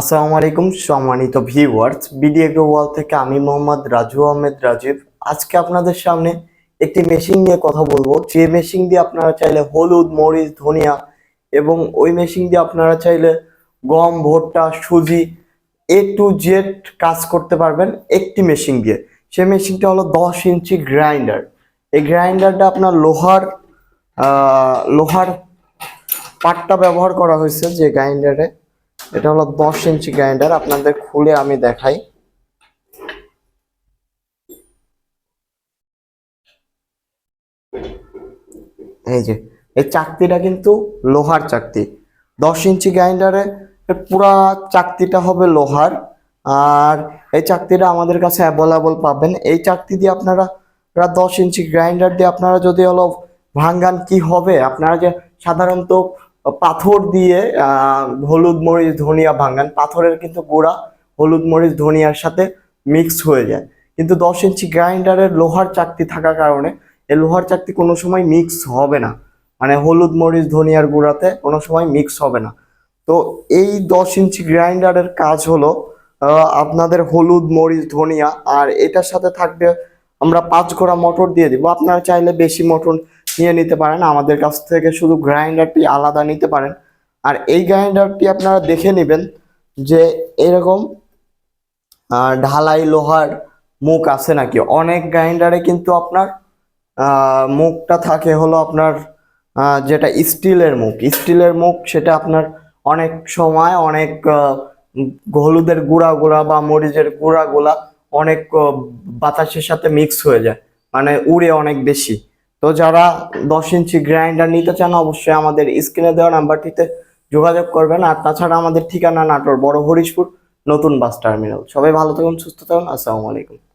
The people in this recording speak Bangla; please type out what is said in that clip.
আসসালামু আলাইকুম, সম্মানিত ভিউয়ার্স বিডিএ গ্লোবাল থেকে আমি মোহাম্মদ রাজু আহমেদ রাজীব। আজকে আপনাদের সামনে একটি মেশিন নিয়ে কথা বলব। যে মেশিন দিয়ে আপনারা চাইলে হলুদ, মরিচ, ধনিয়া এবং ওই মেশিন দিয়ে আপনারা চাইলে গম, ভুট্টা, সুজি এ টু জেড কাজ করতে পারবেন একটি মেশিন দিয়ে। সেই মেশিনটা হলো দশ ইঞ্চি গ্রাইন্ডার। এই গ্রাইন্ডারটা আপনার লোহার লোহার পাটটা ব্যবহার করা হয়েছে যে গ্রাইন্ডারে। এটা হলো দশ ইঞ্চি গ্রাইন্ডার, আপনাদের খুলে আমি দেখাই। এই যে, এই চাকতিটা কিন্তু লোহার চাকতি। দশ ইঞ্চি গ্রাইন্ডারে পুরা চাকতিটা হবে লোহার। আর এই চাকতিটা আমাদের কাছে অ্যাভেলেবল পাবেন। এই চাকতি দিয়ে আপনারা দশ ইঞ্চি গ্রাইন্ডার দিয়ে আপনারা যদি হলো ভাঙ্গান কি হবে, আপনারা যে সাধারণত পাথর দিয়ে হলুদ, মরিচ, ধনিয়া ভাঙান। পাথরের কিন্তু গোড়া, হলুদ, মরিচ, ধনিয়ার সাথে মিক্স হয়ে যায়। কিন্তু দশ ইঞ্চি গ্রাইন্ডারের লোহার চাকতি থাকার কারণে এই লোহার চাকতি কোনো সময় মিক্স হবে না। মানে হলুদ, মরিচ, ধনিয়ার গুঁড়াতে কোনো সময় মিক্স হবে না। তো এই দশ ইঞ্চি গ্রাইন্ডারের কাজ হলো আপনাদের হলুদ, মরিচ, ধনিয়া আর এটার সাথে থাকবে আমরা পাঁচ গোড়া মটর দিয়ে দিব। আপনারা চাইলে বেশি মটর নিয়ে নিতে পারেন। আমাদের কাছ থেকে শুধু গ্রাইন্ডারটি আলাদা নিতে পারেন। আর এই গ্রাইন্ডারটি আপনারা দেখে নেবেন যে এরকম ঢালাই লোহার মুখ আছে নাকি? অনেক গ্রাইন্ডারে কিন্তু আপনার মুখটা থাকে হলো আপনার যেটা স্টিলের মুখ। স্টিলের মুখ সেটা আপনার অনেক সময় অনেক হলুদের গুঁড়া গুঁড়া বা মরিচের গুঁড়া গুলা অনেক বাতাসের সাথে মিক্স হয়ে যায়। মানে উড়ে অনেক বেশি। তো যারা দশ ইঞ্চি গ্রাইন্ডার নিতে চান, অবশ্যই আমাদের স্ক্রিনে দেওয়া নাম্বারটিতে যোগাযোগ করবেন। আর তাছাড়া আমাদের ঠিকানা নাটোর বড় হরিশপুর নতুন বাস টার্মিনাল। সবাই ভালো থাকুন, সুস্থ থাকুন। আসসালামু আলাইকুম।